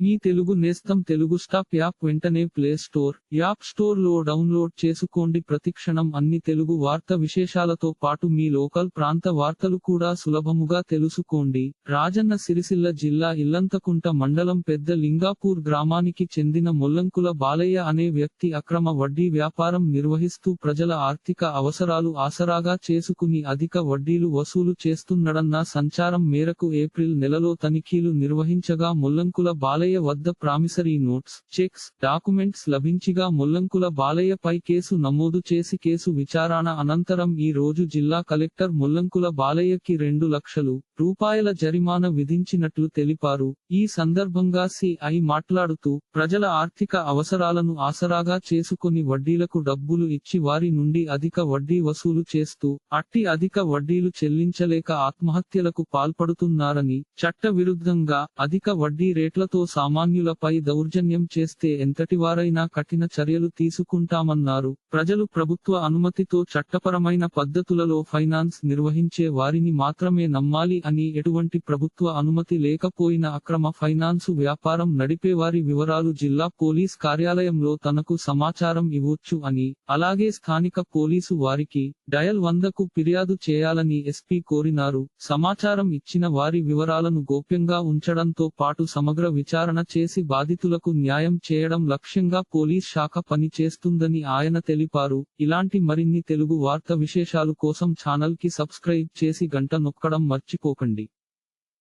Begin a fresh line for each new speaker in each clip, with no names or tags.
మీ తెలుగు నేస్తం Telugu stop app వెంటనే play store app స్టోర్లో డౌన్లోడ్ చేసుకోండి. ప్రతిక్షణం అన్ని తెలుగు వార్త విశేషాలతో పాటు మీ లోకల్ ప్రాంత వార్తలు కూడా సులభముగా తెలుసుకోండి. రాజన్న సిరిసిల్ల జిల్లా ఇల్లంతకుంట మండలం పెద్ద లింగాపూర్ గ్రామానికి చెందిన ముల్లంకుల బాలయ్య అనే వ్యక్తి అక్రమ వడ్డీ వ్యాపారం నిర్వహిస్తూ ప్రజల ఆర్థిక అవసరాలు ఆసరాగా చేసుకుని అధిక వడ్డీలు వసూలు చేస్తున్నడన్న సంచారం మేరకు ఏప్రిల్ నెలలో తనిఖీలు నిర్వహించగా ముల్లంకుల బాలయ్య వద్ద ప్రామిసరీ నోట్స్ చెక్స్ డాక్యుమెంట్స్ లభించిగా ముల్లంకుల బాలయ్య పై కేసు నమోదు చేసి కేసు విచారణ అనంతరం ఈ రోజు జిల్లా కలెక్టర్ ముల్లంకుల బాలయ్యకి రెండు లక్షలు రూపాయల జరిమానా విధించినట్లు తెలిపారు. ఈ సందర్భంగా సిఐ మాట్లాడుతూ ప్రజల ఆర్థిక అవసరాలను ఆసరాగా చేసుకుని వడ్డీలకు డబ్బులు ఇచ్చి వారి నుండి అధిక వడ్డీ వసూలు చేస్తూ అట్టి అధిక వడ్డీలు చెల్లించలేక ఆత్మహత్యలకు పాల్పడుతున్నారని చట్ట విరుద్ధంగా అధిక వడ్డీ రేట్లతో సామాన్యులపై దౌర్జన్యం చేస్తే ఎంతటివారైనా కఠిన చర్యలు తీసుకుంటామన్నారు. ప్రజలు ప్రభుత్వ అనుమతితో చట్టపరమైన పద్ధతులలో ఫైనాన్స్ నిర్వహించే వారిని మాత్రమే నమ్మాలి అని ఎటువంటి ప్రభుత్వ అనుమతి లేకపోయిన అక్రమ ఫైనాన్సు వ్యాపారం నడిపేవారి వివరాలు జిల్లా పోలీస్ కార్యాలయంలో తనకు సమాచారం ఇవ్వొచ్చు అని అలాగే స్థానిక పోలీసు వారికి డయల్ వందకు ఫిర్యాదు చేయాలని ఎస్పీ కోరినారు. సమాచారం ఇచ్చిన వారి వివరాలను గోప్యంగా ఉంచడంతో పాటు సమగ్ర విచారణ చేసి బాధితులకు న్యాయం చేయడం లక్ష్యంగా పోలీస్ శాఖ పని చేస్తుందని ఆయన తెలిపారు. ఇలాంటి మరిన్ని తెలుగు వార్త విశేషాలు కోసం ఛానల్కి సబ్స్క్రైబ్ చేసి గంట నొక్కడం మర్చిపోకండి.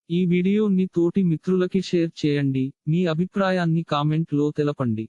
ఈ వీడియోని తోటి మిత్రులకి షేర్ చేయండి. మీ అభిప్రాయాన్ని కామెంట్లో తెలపండి.